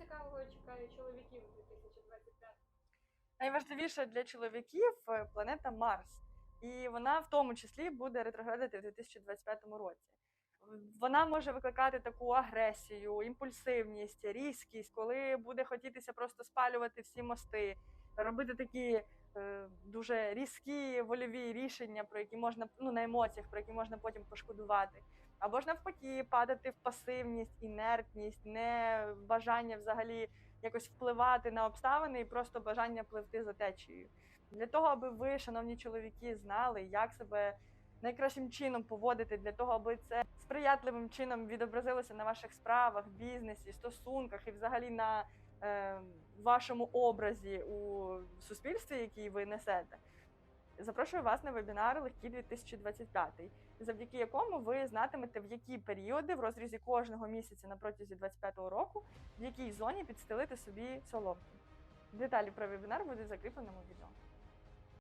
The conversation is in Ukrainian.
цікавого чекає чоловіків у 2025? Найважливіше для чоловіків е, планета Марс, і вона в тому числі буде ретроградити в 2025 році. Вона може викликати таку агресію, імпульсивність, різкість, коли буде хотітися просто спалювати всі мости, робити такі дуже різкі вольові рішення, про які можна ну на емоціях, про які можна потім пошкодувати. Або ж навпаки, падати в пасивність, інертність, не бажання взагалі якось впливати на обставини і просто бажання пливти за течією. Для того, аби ви, шановні чоловіки, знали, як себе найкращим чином поводити, для того, аби це сприятливим чином відобразилося на ваших справах, бізнесі, стосунках і взагалі на е, вашому образі у суспільстві, який ви несете. Запрошую вас на вебінар Легкі 2025, завдяки якому ви знатимете, в які періоди в розрізі кожного місяця на протязі 25-го року в якій зоні підстелити собі соломки. Деталі про вебінар будуть в закріпленому відео.